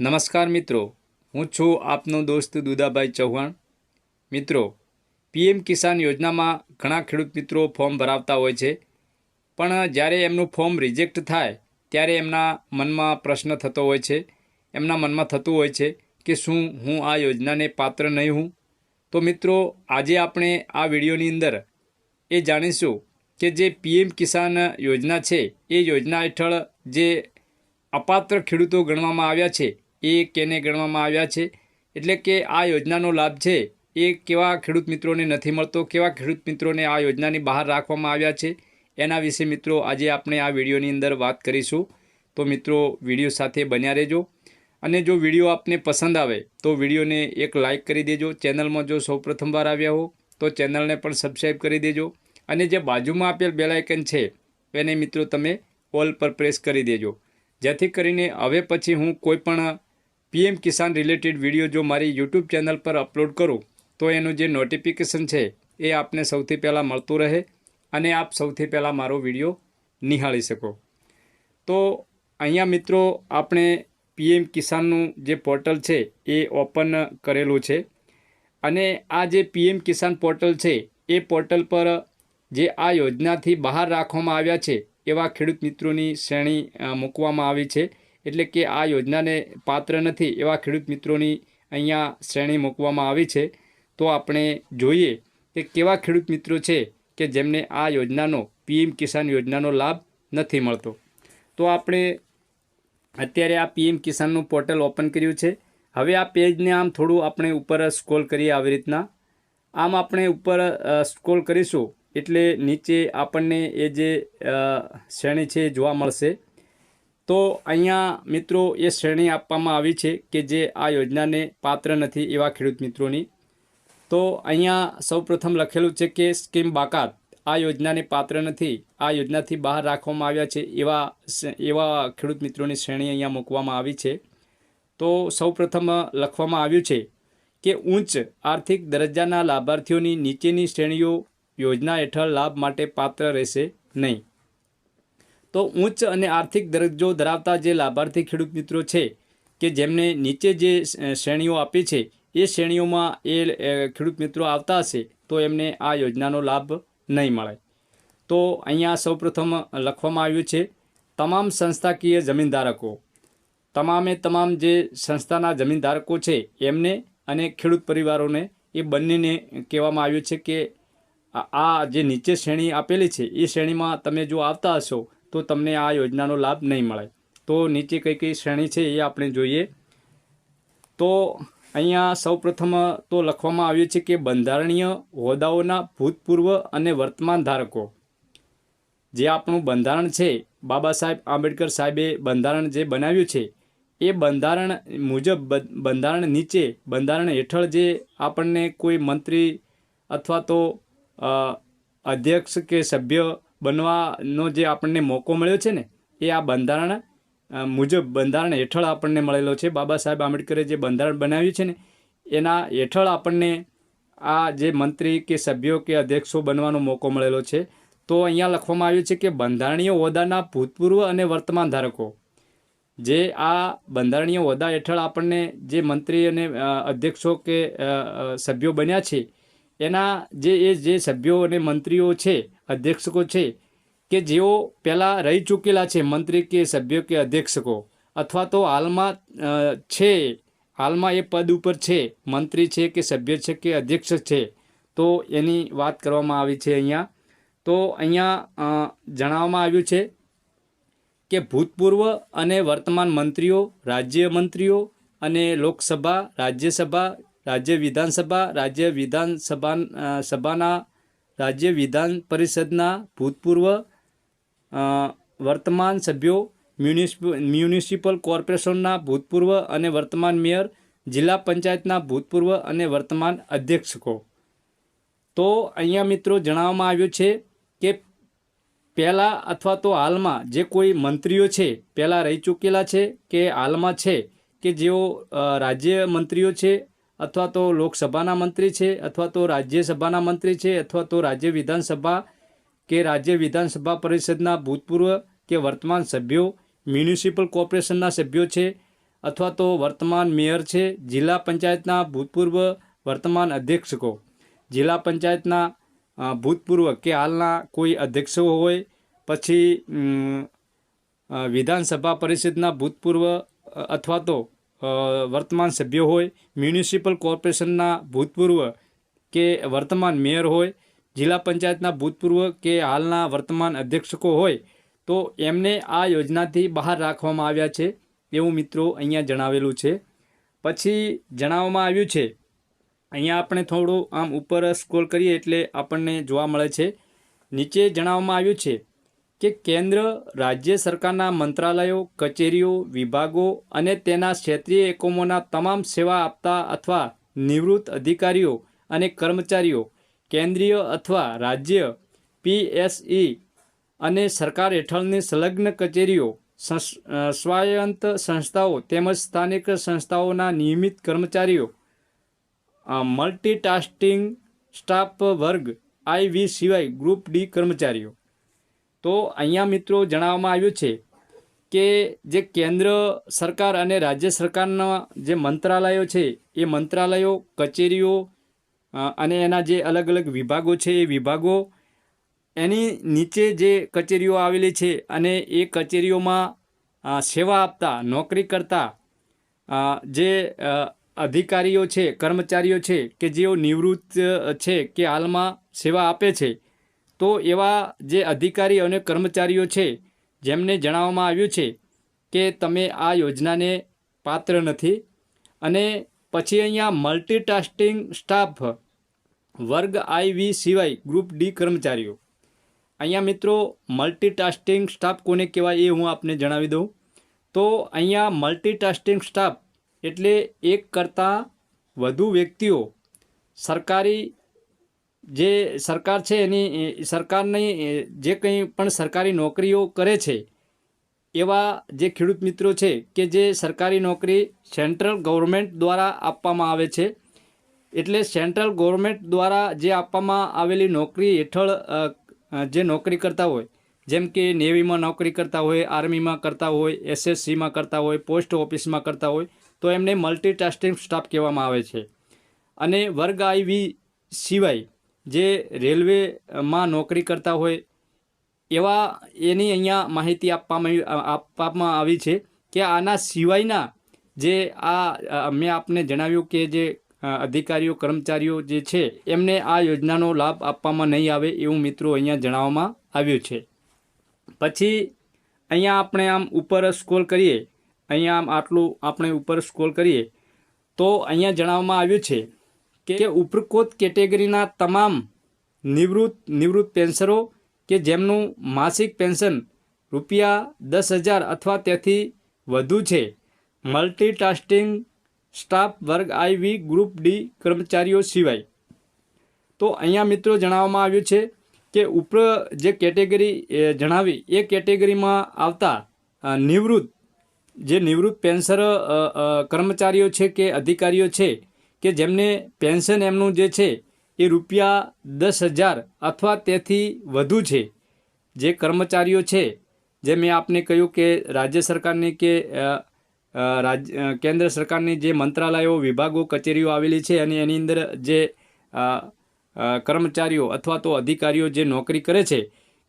નમસ્કાર મિત્રો, હું છું આપનો દોસ્ત દુદાભાઈ ચૌહાણ. મિત્રો, પીએમ કિસાન યોજનામાં ઘણા ખેડૂત મિત્રો ફોર્મ ભરાવતા હોય છે, પણ જ્યારે એમનું ફોર્મ રિજેક્ટ થાય, ત્યારે એમના મનમાં પ્રશ્ન થતો હોય છે, એમના મનમાં થતું હોય છે કે શું હું આ યોજનાને પાત્ર નહીં હું? તો મિત્રો, આજે આપણે આ વિડીયોની અંદર એ જાણીશું કે જે પીએમ કિસાન યોજના છે, એ યોજના હેઠળ જે અપાત્ર ખેડૂતો ગણવામાં આવ્યા છે એ કેને ગણવામાં આવ્યા છે? એટલે કે આ યોજનાનો લાભ છે. એ કેવા ખેડૂત મિત્રોને નથી મળતો? કેવા ખેડૂત મિત્રોને આ યોજનાની બહાર રાખવામાં આવ્યા છે? એના વિશે મિત્રો આજે આપણે આ વિડીયોની અંદર વાત કરીશું. તો મિત્રો, વીડિયો સાથે બન્યા રહેજો. અને જો વીડિયો આપને પસંદ આવે, તો વિડીયોને એક લાઇક કરી દેજો. ચેનલમાં જો સૌ પ્રથમવાર આવ્યા હો, તો ચેનલને પણ સબસ્ક્રાઈબ કરી દેજો. અને જે બાજુમાં આપેલ બેલાઇકન છે, એને મિત્રો તમે ઓલ પર પ્રેસ કરી દેજો. જેથી કરીને હવે પછી હું કોઈ પણ પીએમ કિસાન રિલેટેડ વીડિયો જો મારી યુટ્યુબ ચેનલ પર અપલોડ કરું, તો એનું જે નોટિફિકેશન છે, એ આપને સૌથી પહેલાં મળતું રહે અને આપ સૌથી પહેલાં મારો વીડિયો નિહાળી શકો. તો અહીંયા મિત્રો, આપણે પીએમ કિસાનનું જે પોર્ટલ છે, એ ઓપન કરેલું છે. અને આ જે પીએમ કિસાન પોર્ટલ છે, એ પોર્ટલ પર જે આ યોજનાથી બહાર રાખવામાં આવ્યા છે, એવા ખેડૂત મિત્રોની શ્રેણી મૂકવામાં આવી છે. એટલે કે આ યોજનાને પાત્ર નથી એવા ખેડૂત મિત્રોની અહીંયા શ્રેણી મૂકવામાં આવી છે. તો આપણે જોઈએ કે કેવા ખેડૂત મિત્રો છે કે જેમને આ યોજનાનો પીએમ કિસાન યોજનાનો લાભ નથી મળતો. તો આપણે અત્યારે આ પીએમ કિસાનનું પોર્ટલ ઓપન કર્યું છે. હવે આ પેજને આમ થોડું આપણે ઉપર સ્ક્રોલ કરીએ આવી રીતના. આમ આપણે ઉપર સ્ક્રોલ કરીશું એટલે નીચે આપણને એ જે શ્રેણી છે જોવા મળશે. તો અહીંયા મિત્રો એ શ્રેણી આપવામાં આવી છે કે જે આ યોજનાને પાત્ર નથી એવા ખેડૂત મિત્રોની. તો અહીંયા સૌપ્રથમ લખેલું છે કે સ્કીમ બાકાત, આ યોજનાને પાત્ર નથી, આ યોજનાથી બહાર રાખવામાં આવ્યા છે એવા એવા ખેડૂત મિત્રોની શ્રેણી અહીંયા મૂકવામાં આવી છે. તો સૌપ્રથમ લખવામાં આવ્યું છે કે ઉચ્ચ આર્થિક દરજ્જાના લાભાર્થીઓની નીચેની શ્રેણીઓ યોજના હેઠળ લાભ માટે પાત્ર રહેશે નહીં. તો ઉચ્ચ અને આર્થિક દરજ્જો ધરાવતા જે લાભાર્થી ખેડૂત મિત્રો છે, કે જેમને નીચે જે શ્રેણીઓ આપી છે, એ શ્રેણીઓમાં એ ખેડૂત મિત્રો આવતા હશે, તો એમને આ યોજનાનો લાભ નહીં મળે. તો અહીંયા સૌપ્રથમ લખવામાં આવ્યું છે, તમામ સંસ્થાકીય જમીનધારકો, તમામે તમામ જે સંસ્થાના જમીનધારકો છે, એમને અને ખેડૂત પરિવારોને એ બંનેને કહેવામાં આવ્યું છે કે આ- જે નીચે શ્રેણી આપેલી છે, એ શ્રેણીમાં તમે જો આવતા હશો તો તમને આ યોજનાનો લાભ નહીં મળે. તો નીચે કઈ કઈ શ્રેણી છે એ આપણે જોઈએ. તો અહીંયા સૌપ્રથમ તો લખવામાં આવ્યું છે કે બંધારણીય હોદ્દાઓના ભૂતપૂર્વ અને વર્તમાન ધારકો. જે આપણું બંધારણ છે, બાબા સાહેબ આંબેડકર સાહેબે બંધારણ જે બનાવ્યું છે, એ બંધારણ મુજબ બંધારણ નીચે, બંધારણ હેઠળ જે આપણને કોઈ મંત્રી અથવા તો અધ્યક્ષ કે સભ્ય બનવાનો જે આપણને મોકો મળ્યો છે ને, એ આ બંધારણ મુજબ બંધારણ હેઠળ આપણને મળેલો છે. બાબા સાહેબ આંબેડકરે જે બંધારણ બનાવ્યું છે ને, એના હેઠળ આપણને આ જે મંત્રી કે સભ્યો કે અધ્યક્ષો બનવાનો મોકો મળેલો છે. તો અહીંયા લખવામાં આવ્યું છે કે બંધારણીય હોદ્દાના ભૂતપૂર્વ અને વર્તમાન ધારકો જે આ બંધારણીય હોદ્દા હેઠળ આપણને જે મંત્રી અને અધ્યક્ષો કે સભ્યો બન્યા છે એના જે એ જે સભ્યો અને મંત્રીઓ છે, અધ્યક્ષકો છે, કે જેઓ પહેલાં રહી ચૂકેલા છે, મંત્રી કે સભ્યો કે અધ્યક્ષકો, અથવા તો હાલમાં છે, હાલમાં એ પદ ઉપર છે, મંત્રી છે કે સભ્ય છે કે અધ્યક્ષ છે, તો એની વાત કરવામાં આવી છે અહીંયા. તો અહીંયા જણાવવામાં આવ્યું છે કે ભૂતપૂર્વ અને વર્તમાન મંત્રીઓ, રાજ્ય મંત્રીઓ અને લોકસભા, રાજ્યસભા રાજ્ય વિધાનસભા રાજ્ય વિધાનસભા સભાના, રાજ્ય વિધાન પરિષદના ભૂતપૂર્વ વર્તમાન સભ્યો, મ્યુનિસિપ, મ્યુનિસિપલ કોર્પોરેશનના ભૂતપૂર્વ અને વર્તમાન મેયર, જિલ્લા પંચાયતના ભૂતપૂર્વ અને વર્તમાન અધ્યક્ષકો. તો અહીંયા મિત્રો જણાવવામાં આવ્યું છે કે પહેલાં અથવા તો હાલમાં જે કોઈ મંત્રીઓ છે, પહેલાં રહી ચૂકેલા છે કે હાલમાં છે કે જેઓ રાજ્ય મંત્રીઓ છે અથવા તો લોકસભાના મંત્રી છે, અથવા તો રાજ્યસભાના મંત્રી છે, અથવા તો રાજ્ય વિધાનસભા કે રાજ્ય વિધાનસભા પરિષદના ભૂતપૂર્વ કે વર્તમાન સભ્યો, મ્યુનિસિપલ કોર્પોરેશનના સભ્યો છે, અથવા તો વર્તમાન મેયર છે, જિલ્લા પંચાયતના ભૂતપૂર્વ વર્તમાન અધ્યક્ષકો. જિલ્લા પંચાયતના ભૂતપૂર્વ કે હાલના કોઈ અધ્યક્ષો હોય, પછી વિધાનસભા પરિષદના ભૂતપૂર્વ અથવા તો વર્તમાન સભ્યો હોય, મ્યુનિસિપલ કોર્પોરેશનના ભૂતપૂર્વ કે વર્તમાન મેયર હોય, જિલ્લા પંચાયતના ભૂતપૂર્વ કે હાલના વર્તમાન અધ્યક્ષકો હોય, તો એમને આ યોજનાથી બહાર રાખવામાં આવ્યા છે એવું મિત્રો અહીંયા જણાવેલું છે. પછી જણાવવામાં આવ્યું છે, અહીંયા આપણે થોડું આમ ઉપર સ્ક્રોલ કરીએ એટલે આપણને જોવા મળે છે. નીચે જણાવવામાં આવ્યું છે કે કેન્દ્ર, રાજ્ય સરકારના મંત્રાલયો, કચેરીઓ, વિભાગો અને તેના ક્ષેત્રીય એકમોના તમામ સેવા આપતા અથવા નિવૃત્ત અધિકારીઓ અને કર્મચારીઓ, કેન્દ્રીય અથવા રાજ્ય પીએસઈ અને સરકાર હેઠળની સંલગ્ન કચેરીઓ સ્વાયંત સંસ્થાઓ તેમજ સ્થાનિક સંસ્થાઓના નિયમિત કર્મચારીઓ મલ્ટીટાસ્ટિંગ સ્ટાફ વર્ગ આઈવી સિવાય ગ્રુપ ડી કર્મચારીઓ. તો અહીંયા મિત્રો જણાવવામાં આવ્યું છે કે જે કેન્દ્ર સરકાર અને રાજ્ય સરકારના જે મંત્રાલયો છે, એ મંત્રાલયો, કચેરીઓ અને એના જે અલગ અલગ વિભાગો છે, એ વિભાગો એની નીચે જે કચેરીઓ આવેલી છે અને એ કચેરીઓમાં સેવા આપતા, નોકરી કરતા જે અધિકારીઓ છે, કર્મચારીઓ છે કે જેઓ નિવૃત્ત છે કે હાલમાં સેવા આપે છે તો એવા જે અધિકારી અને કર્મચારીઓ છે, જેમને જણાવવામાં આવ્યું છે કે તમે આ યોજનાને પાત્ર નથી અને પછી અહીંયા મલ્ટીટાસ્ટિંગ સ્ટાફ વર્ગ આઈ વી સિવાય ગ્રુપ ડી કર્મચારીઓ. અહીંયા મિત્રો મલ્ટીટાસ્ટિંગ સ્ટાફ કોને કહેવાય એ હું આપને જણાવી દઉં. તો અહીંયા મલ્ટીટાસ્ટિંગ સ્ટાફ એટલે એક કરતાં વધુ વ્યક્તિઓ સરકારી જે સરકાર છે એની સરકારની જે કંઈ પણ સરકારી નોકરીઓ કરે છે, એવા જે ખેડૂત મિત્રો છે કે જે સરકારી નોકરી સેન્ટ્રલ ગવર્મેન્ટ દ્વારા આપવામાં આવે છે, એટલે સેન્ટ્રલ ગવર્મેન્ટ દ્વારા જે આપવામાં આવેલી નોકરી હેઠળ જે નોકરી કરતા હોય, જેમ કે નેવીમાં નોકરી કરતા હોય, આર્મીમાં કરતા હોય, એસએસસીમાં કરતા હોય, પોસ્ટ ઓફિસમાં કરતા હોય, તો એમને મલ્ટીટાસ્કિંગ સ્ટાફ કહેવામાં આવે છે. અને વર્ગ આઈવી સિવાય જે રેલવેમાં નોકરી કરતા હોય, એવા એની અહીંયા માહિતી આપવામાં આપવામાં આવી છે કે આના સિવાયના જે આ મેં આપને જણાવ્યું કે જે અધિકારીઓ, કર્મચારીઓ જે છે, એમને આ યોજનાનો લાભ આપવામાં નહીં આવે એવું મિત્રો અહીંયા જણાવવામાં આવ્યું છે. પછી અહીંયા આપણે આમ ઉપર સ્ક્રોલ કરીએ, અહીંયા આમ આટલું આપણે ઉપર સ્ક્રોલ કરીએ, તો અહીંયા જણાવવામાં આવ્યું છે કે ઉપરકોત કેટેગરીના તમામ નિવૃત્ત નિવૃત્ત પેન્શનરો કે જેમનું માસિક પેન્શન રૂપિયા દસ હજાર અથવા તેથી વધુ છે. મલ્ટીટાસ્કિંગ સ્ટાફ વર્ગ આઈવી ગ્રુપ ડી કર્મચારીઓ સિવાય. તો અહીંયા મિત્રો જણાવવામાં આવ્યું છે કે ઉપર જે કેટેગરી જણાવી એ કેટેગરીમાં આવતા નિવૃત્ત જે નિવૃત્ત અ, કર્મચારીઓ છે કે અધિકારીઓ છે કે જેમને પેન્શન એમનું જે છે એ રૂપિયા દસ હજાર અથવા તેથી વધુ છે. જે કર્મચારીઓ છે, જે મેં આપને કહ્યું કે રાજ્ય સરકારની કે રાજ્ય કેન્દ્ર સરકારની જે મંત્રાલયો, વિભાગો, કચેરીઓ આવેલી છે અને એની અંદર જે કર્મચારીઓ અથવા તો અધિકારીઓ જે નોકરી કરે છે,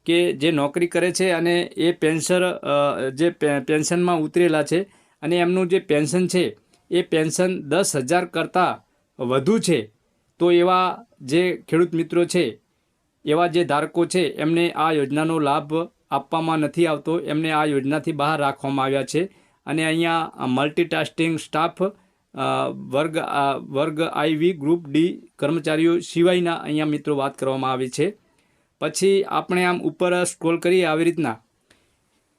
કે જે નોકરી કરે છે અને એ પેન્શન જે પેન્શનમાં ઉતરેલા છે અને એમનું જે પેન્શન છે એ પેન્શન દસ હજાર કરતાં વધુ છે, તો એવા જે ખેડૂત મિત્રો છે, એવા જે ધારકો છે, એમને આ યોજનાનો લાભ આપવામાં નથી આવતો. એમને આ યોજનાથી બહાર રાખવામાં આવ્યા છે અને અહીંયા મલ્ટીટાસ્કિંગ સ્ટાફ વર્ગ વર્ગ આઈવી ગ્રુપ ડી કર્મચારીઓ સિવાયના અહીંયા મિત્રો વાત કરવામાં આવી છે. પછી આપણે આમ ઉપર સ્ક્રોલ કરીએ આવી રીતના.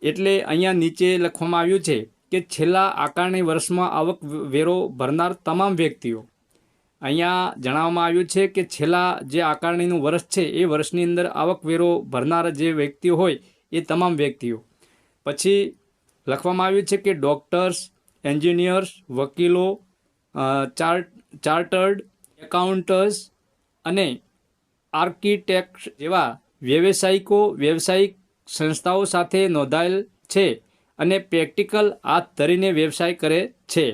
એટલે અહીંયા નીચે લખવામાં આવ્યું છે કે છેલ્લા આકારણી વર્ષમાં આવક વેરો ભરનાર તમામ વ્યક્તિઓ. અહીંયા જણાવવામાં આવ્યું છે કે છેલ્લા જે આકારણીનું વર્ષ છે, એ વર્ષની અંદર આવકવેરો ભરનાર જે વ્યક્તિઓ હોય, એ તમામ વ્યક્તિઓ. પછી લખવામાં આવ્યું છે કે ડૉક્ટર્સ, એન્જિનિયર્સ, વકીલો ચાર્ટ ચાર્ટર્ડ એકાઉન્ટર્સ અને આર્કિટેક્ટ જેવા વ્યવસાયિકો, વ્યવસાયિક સંસ્થાઓ સાથે નોંધાયેલ છે. અને પ્રેક્ટિકલ હાથ ધરીને વ્યવસાય કરે છે.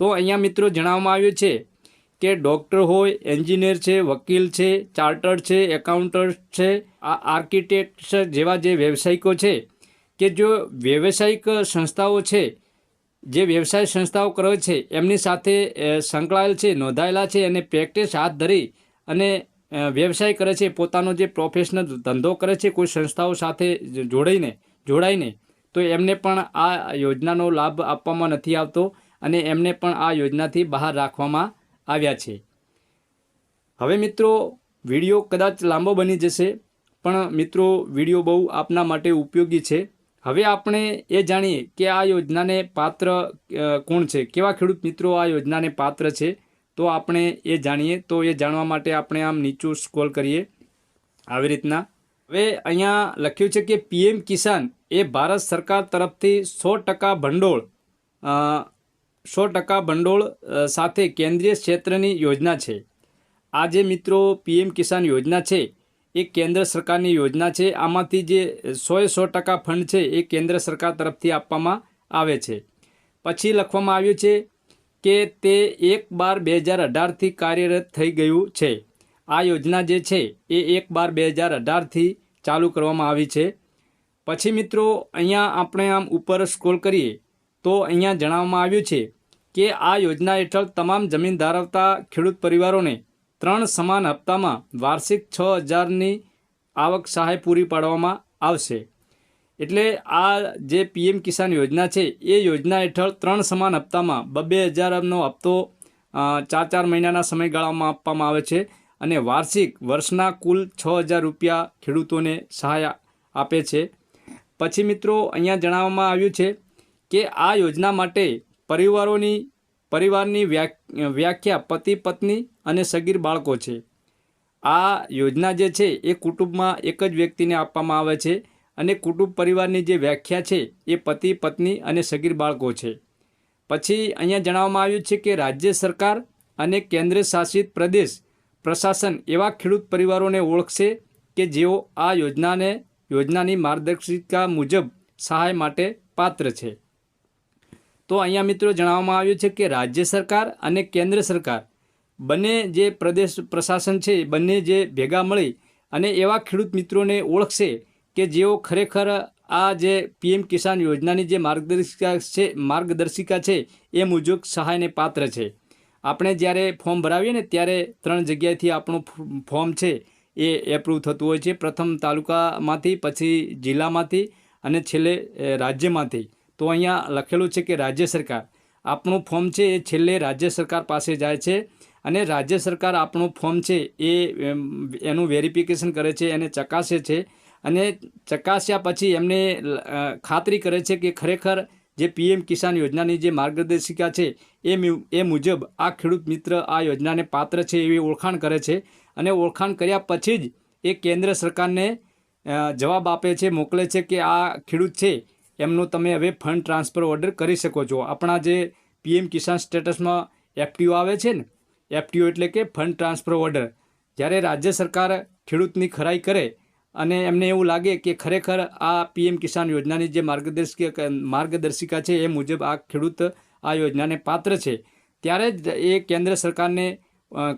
તો અહીંયા મિત્રો જણાવવામાં આવ્યું છે કે ડૉક્ટર હોય, એન્જિનિયર છે, વકીલ છે ચાર્ટર્ડ છે, એકાઉન્ટન્ટ છે, આ આર્કિટેક્ટ જેવા જે વ્યવસાયિકો છે કે જો વ્યવસાયિક સંસ્થાઓ છે, જે વ્યવસાય સંસ્થાઓ કરે છે, એમની સાથે સંકળાયેલ છે, નોંધાયેલા છે અને પ્રેક્ટિસ હાથ ધરી અને વ્યવસાય કરે છે, પોતાનો જે પ્રોફેશનલ ધંધો કરે છે, કોઈ સંસ્થાઓ સાથે જોડાઈને જોડાઈને તો એમને પણ આ યોજનાનો લાભ આપવામાં નથી આવતો અને એમને પણ આ યોજનાથી બહાર રાખવામાં આવ્યા છે. હવે મિત્રો, વીડિયો કદાચ લાંબો બની જશે, પણ મિત્રો, વીડિયો બહુ આપના માટે ઉપયોગી છે. હવે આપણે એ જાણીએ કે આ યોજનાને પાત્ર કોણ છે? કેવા ખેડૂત મિત્રો આ યોજનાને પાત્ર છે? તો આપણે એ જાણીએ, તો એ જાણવા માટે આપણે આમ નીચું સ્ક્રોલ કરીએ. આવી રીતના હવે અહીંયા લખ્યું છે કે પીએમ કિસાન એ ભારત સરકાર તરફથી સો ટકા ભંડોળ સો ટકા ભંડોળ સાથે કેન્દ્રીય ક્ષેત્રની યોજના છે. આ જે મિત્રો પીએમ કિસાન યોજના છે, એ કેન્દ્ર સરકારની યોજના છે. આમાંથી જે સોએ સો ટકા ફંડ છે, એ કેન્દ્ર સરકાર તરફથી આપવામાં આવે છે. પછી લખવામાં આવ્યું છે કે તે એક બાર બે હજાર અઢારથી કાર્યરત થઈ ગયું છે. આ યોજના જે છે એ એક બાર બે હજાર અઢારથી ચાલુ કરવામાં આવી છે. પછી મિત્રો, અહીંયા આપણે આમ ઉપર સ્ક્રોલ કરીએ, તો અહીંયા જણાવવામાં આવ્યું છે કે આ યોજના હેઠળ તમામ જમીન ધરાવતા ખેડૂત પરિવારોને ત્રણ સમાન હપ્તામાં વાર્ષિક છ હજારની આવક સહાય પૂરી પાડવામાં આવશે. એટલે આ જે પીએમ કિસાન યોજના છે, એ યોજના હેઠળ ત્રણ સમાન હપ્તામાં બબ્બે હજારનો હપ્તો ચાર ચાર મહિનાના સમયગાળામાં આપવામાં આવે છે. અને વાર્ષિક વર્ષના કુલ છ હજાર રૂપિયા ખેડૂતોને સહાય આપે છે. પછી મિત્રો, અહીંયા જણાવવામાં આવ્યું છે કે આ યોજના માટે પરિવારોની, પરિવારની વ્યાખ- વ્યાખ્યા પતિ, પત્ની અને સગીર બાળકો છે. આ યોજના જે છે એ કુટુંબમાં એક જ વ્યક્તિને આપવામાં આવે છે અને કુટુંબ પરિવારની જે વ્યાખ્યા છે એ પતિ, પત્ની અને સગીર બાળકો છે. પછી અહીંયા જણાવવામાં આવ્યું છે કે રાજ્ય સરકાર અને કેન્દ્ર શાસિત પ્રદેશ પ્રશાસન એવા ખેડૂત પરિવારોને ઓળખશે કે જેઓ આ યોજનાને, યોજનાની માર્ગદર્શિકા મુજબ સહાય માટે પાત્ર છે. તો અહીંયા મિત્રો જણાવવામાં આવ્યું છે કે રાજ્ય સરકાર અને કેન્દ્ર સરકાર બંને જે પ્રદેશ પ્રશાસન છે બંને જે ભેગા મળી અને એવા ખેડૂત મિત્રોને ઓળખશે કે જેઓ ખરેખર આ જે પીએમ કિસાન યોજનાની જે માર્ગદર્શિકા છે માર્ગદર્શિકા છે એ મુજબ સહાયને પાત્ર છે. આપણે જ્યારે ફોર્મ ભરાવીએ ને ત્યારે ત્રણ જગ્યાએથી આપણું ફોર્મ છે એ એપ્રૂવ થતું હોય છે. પ્રથમ તાલુકામાંથી, પછી જિલ્લામાંથી અને છેલ્લે રાજ્યમાંથી. તો અહીંયા લખેલું છે કે રાજ્ય સરકાર. આપણું ફોર્મ છે એ છેલ્લે રાજ્ય સરકાર પાસે જાય છે અને રાજ્ય સરકાર આપણું ફોર્મ છે એ એનું વેરિફિકેશન કરે છે, એને ચકાસે છે અને ચકાસ્યા પછી એમને ખાતરી કરે છે કે ખરેખર જે પીએમ કિસાન યોજનાની જે માર્ગદર્શિકા છે એ એ મુજબ આ ખેડૂત મિત્ર આ યોજનાને પાત્ર છે એવી ઓળખાણ કરે છે અને ઓળખાણ કર્યા પછી જ એ કેન્દ્ર સરકારને જવાબ આપે છે, મોકલે છે કે આ ખેડૂત છે, એમનો તમે હવે ફંડ ટ્રાન્સફર ઓર્ડર કરી શકો છો. આપણા જે પીએમ કિસાન સ્ટેટસમાં એફટીઓ આવે છે ને, એફટીઓ એટલે કે ફંડ ટ્રાન્સફર ઓર્ડર. જ્યારે રાજ્ય સરકાર ખેડૂતની ખરાઈ કરે અને એમને એવું લાગે કે ખરેખર આ પીએમ કિસાન યોજનાની જે માર્ગદર્શિકા માર્ગદર્શિકા છે એ મુજબ આ ખેડૂત આ યોજનાને પાત્ર છે. ત્યારે જ એ કેન્દ્ર સરકારને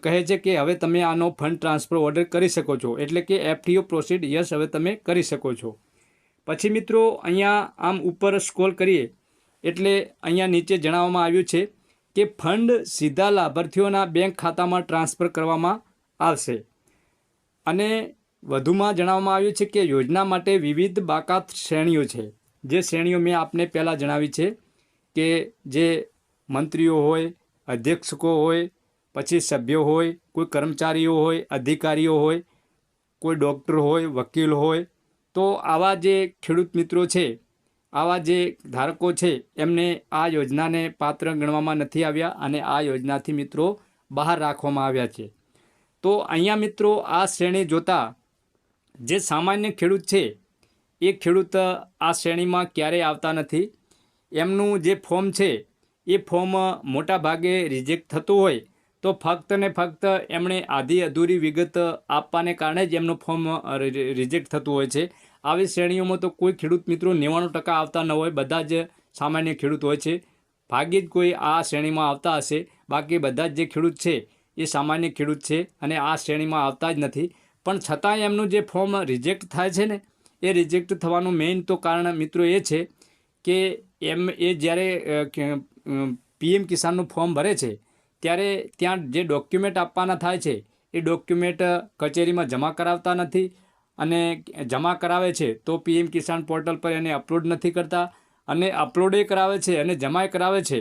કહે છે કે હવે તમે આનો ફંડ ટ્રાન્સફર ઓર્ડર કરી શકો છો. એટલે કે એફટીઓ પ્રોસીડ યસ હવે તમે કરી શકો છો. પછી મિત્રો, અહીંયા આમ ઉપર સ્ક્રોલ કરીએ. એટલે અહીંયા નીચે જણાવવામાં આવ્યું છે કે ફંડ સીધા લાભાર્થીઓના બેંક ખાતામાં ટ્રાન્સફર કરવામાં આવશે. અને વધુમાં જણાવવામાં આવ્યું છે કે યોજના માટે વિવિધ બાકાત શ્રેણીઓ છે. જે શ્રેણીઓ મેં આપને પહેલાં જણાવી છે. કે જે મંત્રીઓ હોય, અધ્યક્ષકો હોય, પછી સભ્યો હોય, કોઈ કર્મચારીઓ હોય, અધિકારીઓ હોય, કોઈ ડૉક્ટર હોય, વકીલ હોય, તો આવા જે ખેડૂત મિત્રો છે, આવા જે ધારકો છે, એમને આ યોજનાને પાત્ર ગણવામાં નથી આવ્યા અને આ યોજનાથી મિત્રો બહાર રાખવામાં આવ્યા છે. તો અહીંયા મિત્રો આ શ્રેણી જોતા જે સામાન્ય ખેડૂત છે, એ ખેડૂત આ શ્રેણીમાં ક્યારેય આવતા નથી. એમનું જે ફોર્મ છે, એ ફોર્મ મોટા ભાગે રિજેક્ટ થતું હોય, તો ફક્ત ને ફક્ત એમણે આધી અધૂરી વિગત આપવાને કારણે જ એમનું ફોર્મ રિજેક્ટ થતું હોય છે. આવી શ્રેણીઓમાં તો કોઈ ખેડૂત મિત્રો નેવાણું ટકા આવતા ન હોય, બધા જ સામાન્ય ખેડૂત હોય છે. ભાગ્યે જ કોઈ આ શ્રેણીમાં આવતા હશે. બાકી બધા જ જે ખેડૂત છે, એ સામાન્ય ખેડૂત છે અને આ શ્રેણીમાં આવતા જ નથી. પણ છતાંય એમનું જે ફોર્મ રિજેક્ટ થાય છે ને, એ રિજેક્ટ થવાનું મેઇન તો કારણ મિત્રો એ છે કે એમ એ જ્યારે પીએમ કિસાનનું ફોર્મ ભરે છે, ત્યારે ત્યાં જે ડોક્યુમેન્ટ આપવાના થાય છે, એ ડોક્યુમેન્ટ કચેરીમાં જમા કરાવતા નથી અને જમા કરાવે છે તો પીએમ કિસાન પોર્ટલ પર એને અપલોડ નથી કરતા અને અપલોડે કરાવે છે અને જમાય કરાવે છે,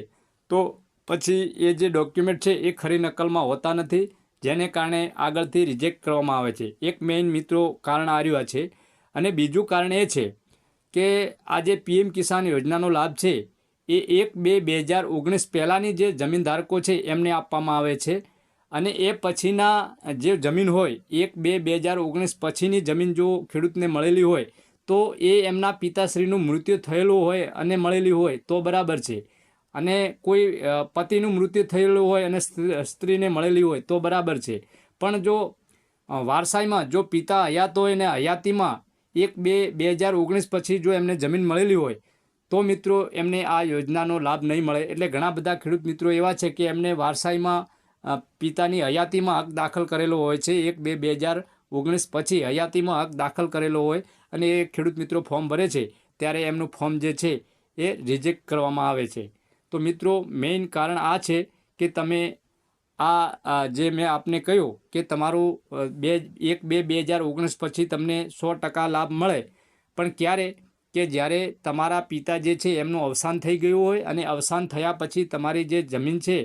તો પછી એ જે ડોક્યુમેન્ટ છે એ ખરી નકલમાં હોતા નથી, જેને કારણે આગળથી રિજેક્ટ કરવામાં આવે છે. એક મેઇન મિત્રો કારણ આ રહ્યું છે અને બીજું કારણ એ છે કે આ જે પીએમ કિસાન યોજનાનો લાભ છે, એ એક બે બે હજાર ઓગણીસ પહેલાંની જે જમીનધારકો છે, એમને આપવામાં આવે છે. અને એ પછીના જે જમીન હોય, એક બે બે હજાર ઓગણીસ પછીની જમીન જો ખેડૂતને મળેલી હોય, તો એ એમના પિતાશ્રીનું મૃત્યુ થયેલું હોય અને મળેલી હોય, તો બરાબર છે. અને કોઈ પતિનું મૃત્યુ થયેલું હોય અને સ્ત્રીને મળેલી હોય, તો બરાબર છે. પણ જો વારસાઈમાં જો પિતા હયાત હોય ને હયાતીમાં એક બે બે હજાર ઓગણીસ પછી જો એમને જમીન મળેલી હોય, તો મિત્રો એમને આ યોજનાનો લાભ નહીં મળે. એટલે ઘણા બધા ખેડૂત મિત્રો એવા છે કે એમને વારસાઈમાં પિતાની હયાતીમાં હક દાખલ કરેલો હોય છે. એક બે બે હજાર ઓગણીસ પછી હયાતીમાં હક દાખલ કરેલો હોય અને એ ખેડૂત મિત્રો ફોર્મ ભરે છે, ત્યારે એમનું ફોર્મ જે છે એ રિજેક્ટ કરવામાં આવે છે. તો મિત્રો મેઇન કારણ આ છે કે તમે આ જે મેં આપને કહ્યું કે તમારું બે, એક, બે બે હજાર ઓગણીસ પછી તમને સો ટકા લાભ મળે. પણ ક્યારે કે જ્યારે તમારા પિતા જે છે એમનું અવસાન થઈ ગયું હોય અને અવસાન થયા પછી તમારી જે જમીન છે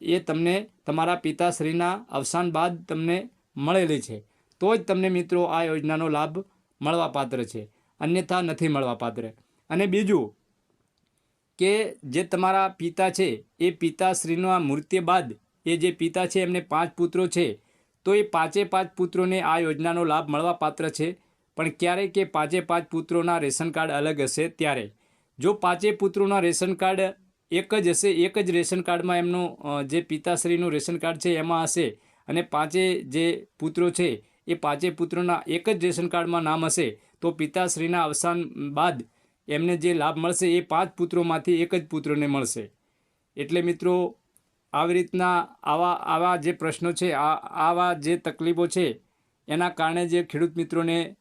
એ તમને તમારા પિતાશ્રીના અવસાન બાદ તમને મળેલી છે. તો જ તમને મિત્રો આ યોજનાનો લાભ મળવાપાત્ર છે. અન્યથા નથી મળવાપાત્ર. અને બીજું કે જે તમારા પિતા છે, એ પિતાશ્રીના મૃત્યુ બાદ એ જે પિતા છે, એમને પાંચ પુત્રો છે, તો એ પાંચે પાંચ પુત્રોને આ યોજનાનો લાભ મળવા પાત્ર છે. પણ ક્યારે કે પાંચે પાંચ પુત્રોના રેશન કાર્ડ અલગ હશે ત્યારે. જો પાંચે પુત્રોના રેશન કાર્ડ એક જ હશે, એક જ રેશન કાર્ડમાં એમનું જે પિતાશ્રીનું રેશન કાર્ડ છે, એમાં હશે અને પાંચે જે પુત્રો છે, એ પાંચે પુત્રોના એક જ રેશન કાર્ડમાં નામ હશે, તો પિતાશ્રીના અવસાન બાદ એમને જે લાભ મળશે એ પાંચ પુત્રોમાંથી એક જ પુત્રને મળશે. એટલે મિત્રો, આવી રીતના આવા આવા જે પ્રશ્નો છે, આ, આવા જે તકલીફો છે, એના કારણે જે ખેડૂત મિત્રોને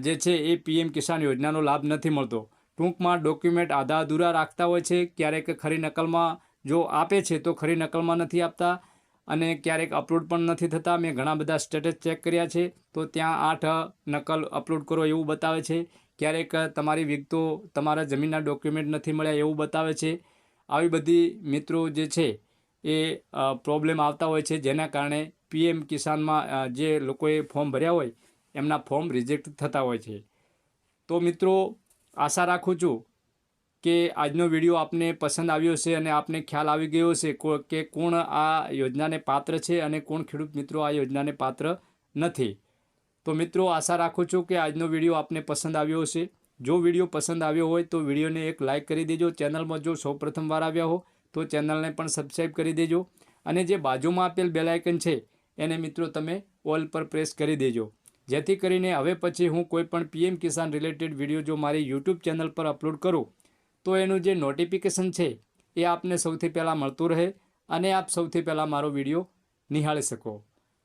જે છે એ પીએમ કિસાન યોજનાનો લાભ નથી મળતો. ટૂંકમાં ડોક્યુમેન્ટ આધા અધૂરા રાખતા હોય છે, ક્યારેક ખરી નકલમાં જો આપે છે તો ખરી નકલમાં નથી આપતા અને ક્યારેક અપલોડ પણ નથી થતા. મેં ઘણા બધા સ્ટેટસ ચેક કર્યા છે, તો ત્યાં આઠ નકલ અપલોડ કરો એવું બતાવે છે. ક્યારેક તમારી વિગતો તમારા જમીનના ડોક્યુમેન્ટ નથી મળ્યા એવું બતાવે છે. આવી બધી મિત્રો જે છે એ પ્રોબ્લેમ આવતા હોય છે. જેના કારણે પીએમ કિસાનમાં જે લોકોએ ફોર્મ ભર્યા હોય, એમના ફોર્મ રિજેક્ટ થતા હોય છે. તો મિત્રો, આશા રાખું છું કે આજનો વીડિયો આપને પસંદ આવ્યો છે અને આપને ખ્યાલ આવી ગયો છે કો- કોણ આ યોજનાને પાત્ર છે અને કોણ ખેડૂત મિત્રો આ યોજનાને પાત્ર નથી. તો મિત્રો, આશા રાખું છું કે આજનો વીડિયો આપને પસંદ આવ્યો હશે. જો વીડિયો પસંદ આવ્યો હોય તો વિડીયોને એક લાઇક કરી દેજો. ચેનલમાં જો સૌ પ્રથમવાર આવ્યા હો, તો ચેનલને પણ સબસ્ક્રાઈબ કરી દેજો. અને જે બાજુમાં આપેલ બેલાયકન છે, એને મિત્રો તમે ઓલ પર પ્રેસ કરી દેજો. જેથી કરીને હવે પછી હું કોઈપણ પીએમ કિસાન રિલેટેડ વીડિયો જો મારી યુટ્યુબ ચેનલ પર અપલોડ કરું, તો એનું જે નોટિફિકેશન છે, એ આપને સૌથી પહેલાં મળતું રહે અને આપ સૌથી પહેલાં મારો વીડિયો નિહાળી શકો.